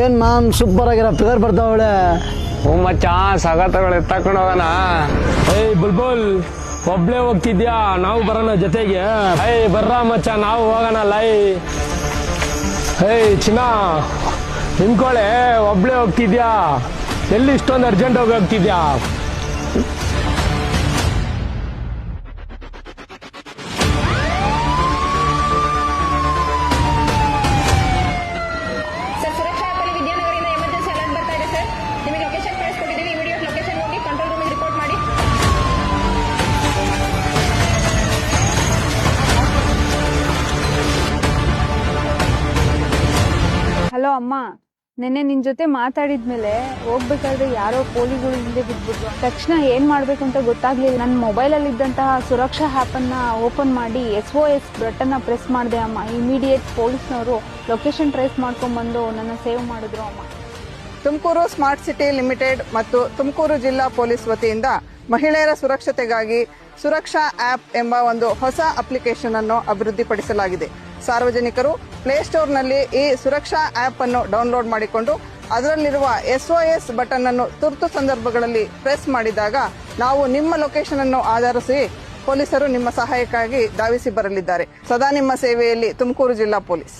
ಏನ್ ಮಾಮ್ ಸೂಪರ್ ಆಗಿರೋ ಫಿಗರ್ ಬರ್ತಾವಳೆ ಹ್ಞೂ ಮಚ್ಚ ಸಗತಗಳು ತಕೊಂಡು ಹೋಗೋಣ ಏಯ್ ಬುಲ್ಬುಲ್ ಒಬ್ಳೆ ಹೋಗ್ತಿದ್ಯಾ? ನಾವು ಬರೋಣ ಜೊತೆಗೆ. ಐ ಬರ್ರ ಮಚ್ಚ ನಾವು ಹೋಗೋಣ ಲೈ. ಏಯ್ ಚಿನ್ನ ನಿಮ್ಕೊಳೆ ಒಬ್ಳೆ ಹೋಗ್ತಿದ್ಯಾ? ಎಲ್ಲಿ ಇಷ್ಟೊಂದು ಅರ್ಜೆಂಟ್ ಹೋಗಿ ಹೋಗ್ತಿದ್ಯಾ? ಹಲೋ ಅಮ್ಮ, ನೆನ್ನೆ ನಿನ್ ಜೊತೆ ಮಾತಾಡಿದ್ಮೇಲೆ ಹೋಗ್ಬೇಕಾದ್ರೆ ಯಾರೋ ಪೊಲೀಸ್ಗಳು ಹಿಂದೆ ಬಿದ್ಬಿಟ್ರು. ತಕ್ಷಣ ಏನ್ ಮಾಡ್ಬೇಕು ಅಂತ ಗೊತ್ತಾಗ್ಲಿಲ್ಲ. ನನ್ನ ಮೊಬೈಲ್ ಅಲ್ಲಿ ಇದ್ದಂತಹ ಸುರಕ್ಷಾ ಆಪ್ ಅನ್ನ ಓಪನ್ ಮಾಡಿ S O S button press ಮಾಡಿದೆ ಅಮ್ಮ. ಇಮಿಡಿಯೇಟ್ ಪೊಲೀಸ್ನವರು ಲೊಕೇಶನ್ ಟ್ರೇಸ್ ಮಾಡ್ಕೊಂಡ್ಬಂದು ನನ್ನ ಸೇವ್ ಮಾಡಿದ್ರು ಅಮ್ಮ. ತುಮಕೂರು ಸ್ಮಾರ್ಟ್ ಸಿಟಿ ಲಿಮಿಟೆಡ್ ಮತ್ತು ತುಮಕೂರು ಜಿಲ್ಲಾ ಪೊಲೀಸ್ ವತಿಯಿಂದ ಮಹಿಳೆಯರ ಸುರಕ್ಷತೆಗಾಗಿ ಸುರಕ್ಷಾ ಆಪ್ ಎಂಬ ಒಂದು ಹೊಸ ಅಪ್ಲಿಕೇಶನ್ ಅನ್ನು ಅಭಿವೃದ್ಧಿಪಡಿಸಲಾಗಿದೆ. ಸಾರ್ವಜನಿಕರು ಪ್ಲೇಸ್ಟೋರ್ನಲ್ಲಿ ಈ ಸುರಕ್ಷಾ ಆಪ್ ಅನ್ನು ಡೌನ್ಲೋಡ್ ಮಾಡಿಕೊಂಡು ಅದರಲ್ಲಿರುವ ಎಸ್ ಒ ಎಸ್ ಬಟನ್ ಅನ್ನು ತುರ್ತು ಸಂದರ್ಭಗಳಲ್ಲಿ ಪ್ರೆಸ್ ಮಾಡಿದಾಗ ನಾವು ನಿಮ್ಮ ಲೊಕೇಶನ್ ಅನ್ನು ಆಧರಿಸಿ ಪೊಲೀಸರು ನಿಮ್ಮ ಸಹಾಯಕ್ಕಾಗಿ ಧಾವಿಸಿ ಬರಲಿದ್ದಾರೆ. ಸದಾ ನಿಮ್ಮ ಸೇವೆಯಲ್ಲಿ ತುಮಕೂರು ಜಿಲ್ಲಾ ಪೊಲೀಸ್.